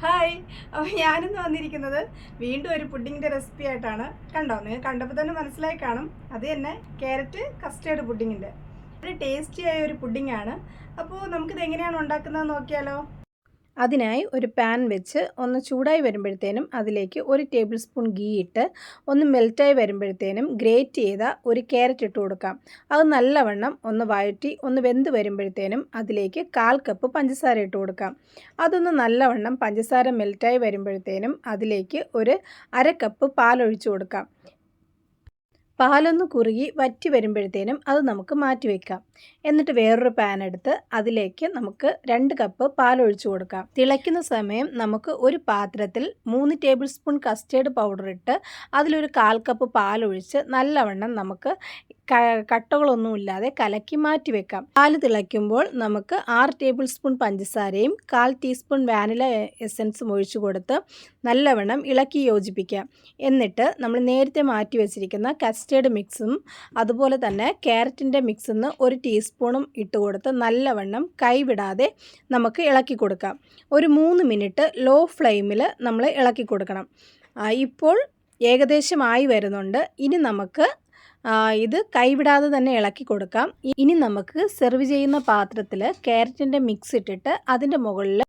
Hi അപ്പോൾ ഞാനിന്ന് വന്നിരിക്കുന്നത് വീണ്ടും ഒരു പുഡിങ്ങിന്റെ റെസിപ്പി ആയിട്ടാണ്. കണ്ടോ? നിങ്ങൾ കണ്ടപ്പോൾ തന്നെ മനസ്സിലായി കാണും. അത് തന്നെ ക്യാരറ്റ് കസ്റ്റേർഡ് പുഡിങ്ങിന്റെ ഒരു ടേസ്റ്റി ആയ ഒരു പുഡിങ്ങാണ് അപ്പോൾ നമുക്കിത് എങ്ങനെയാണ് ഉണ്ടാക്കുന്നത് നോക്കിയാലോ. അതിനായി ഒരു പാൻ വെച്ച് ഒന്ന് ചൂടായി വരുമ്പോഴത്തേനും അതിലേക്ക് ഒരു ടേബിൾ സ്പൂൺ ഗീ ഇട്ട് ഒന്ന് മെൽറ്റായി വരുമ്പോഴത്തേനും ഗ്രേറ്റ് ചെയ്ത ഒരു ക്യാരറ്റ് ഇട്ട് കൊടുക്കാം. അത് നല്ലവണ്ണം ഒന്ന് വഴറ്റി ഒന്ന് വെന്ത് വരുമ്പോഴത്തേനും അതിലേക്ക് കാൽ കപ്പ് പഞ്ചസാര ഇട്ട് കൊടുക്കാം. അതൊന്ന് നല്ലവണ്ണം പഞ്ചസാര മെൽറ്റായി വരുമ്പോഴത്തേനും അതിലേക്ക് ഒരു അര കപ്പ് പാലൊഴിച്ച് കൊടുക്കാം. പാലൊന്ന് കുറുകി വറ്റി വരുമ്പോഴത്തേനും അത് നമുക്ക് മാറ്റി വയ്ക്കാം എന്നിട്ട് വേറൊരു പാൻ എടുത്ത് അതിലേക്ക് നമുക്ക് രണ്ട് കപ്പ് പാൽ ഒഴിച്ചു കൊടുക്കാം. തിളയ്ക്കുന്ന സമയം നമുക്ക് ഒരു പാത്രത്തിൽ മൂന്ന് ടേബിൾ സ്പൂൺ കസ്റ്റേർഡ് പൗഡർ ഇട്ട് അതിലൊരു കാൽ കപ്പ് പാലൊഴിച്ച് നല്ലവണ്ണം നമുക്ക് കട്ടകളൊന്നുമില്ലാതെ കലക്കി മാറ്റി വെക്കാം. പാൽ തിളയ്ക്കുമ്പോൾ നമുക്ക് ആറ് ടേബിൾ സ്പൂൺ പഞ്ചസാരയും കാൽ ടീസ്പൂൺ വാനില എസൻസും ഒഴിച്ചു കൊടുത്ത് നല്ലവണ്ണം ഇളക്കി യോജിപ്പിക്കാം. എന്നിട്ട് നമ്മൾ നേരത്തെ മാറ്റി വെച്ചിരിക്കുന്ന കസ്റ്റേർഡ് മിക്സും അതുപോലെ തന്നെ ക്യാരറ്റിന്റെ മിക്സിന്ന് ഒരു ടീസ്പൂണും ഇട്ട് കൊടുത്ത് നല്ലവണ്ണം കൈവിടാതെ നമുക്ക് ഇളക്കി കൊടുക്കാം. ഒരു മൂന്ന് മിനിറ്റ് ലോ ഫ്ലെയിമിൽ നമ്മൾ ഇളക്കി കൊടുക്കണം. ഇപ്പോൾ ഏകദേശമായി വരുന്നുണ്ട്. ഇനി നമുക്ക് ഇത് കൈവിടാതെ തന്നെ ഇളക്കി കൊടുക്കാം. ഇനി നമുക്ക് സെർവ് ചെയ്യുന്ന പാത്രത്തിൽ ക്യാരറ്റിന്റെ മിക്സ് ഇട്ടിട്ട് അതിന്റെ മുകളിൽ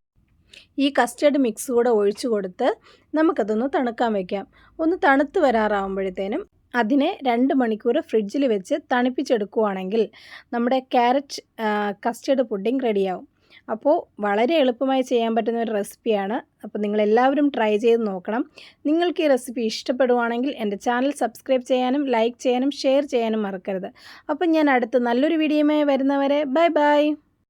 ഈ കസ്റ്റേർഡ് മിക്സ് കൂടെ ഒഴിച്ചു കൊടുത്ത് നമുക്കതൊന്ന് തണുക്കാൻ വയ്ക്കാം ഒന്ന് തണുത്ത് വരാറാകുമ്പോഴത്തേനും അതിനെ രണ്ട് മണിക്കൂർ ഫ്രിഡ്ജിൽ വെച്ച് തണുപ്പിച്ചെടുക്കുകയാണെങ്കിൽ നമ്മുടെ ക്യാരറ്റ് കസ്റ്റേർഡ് പുഡിംഗ് റെഡിയാവും. അപ്പോൾ വളരെ എളുപ്പമായി ചെയ്യാൻ പറ്റുന്ന ഒരു റെസിപ്പിയാണ്. അപ്പോൾ നിങ്ങളെല്ലാവരും ട്രൈ ചെയ്ത് നോക്കണം. നിങ്ങൾക്ക് ഈ റെസിപ്പി ഇഷ്ടപ്പെടുവാണെങ്കിൽ എന്റെ ചാനൽ സബ്സ്ക്രൈബ് ചെയ്യാനും ലൈക്ക് ചെയ്യാനും ഷെയർ ചെയ്യാനും മറക്കരുത്. അപ്പം ഞാൻ അടുത്ത നല്ലൊരു വീഡിയോയുമായി വരുന്നവരെ ബൈ ബൈ.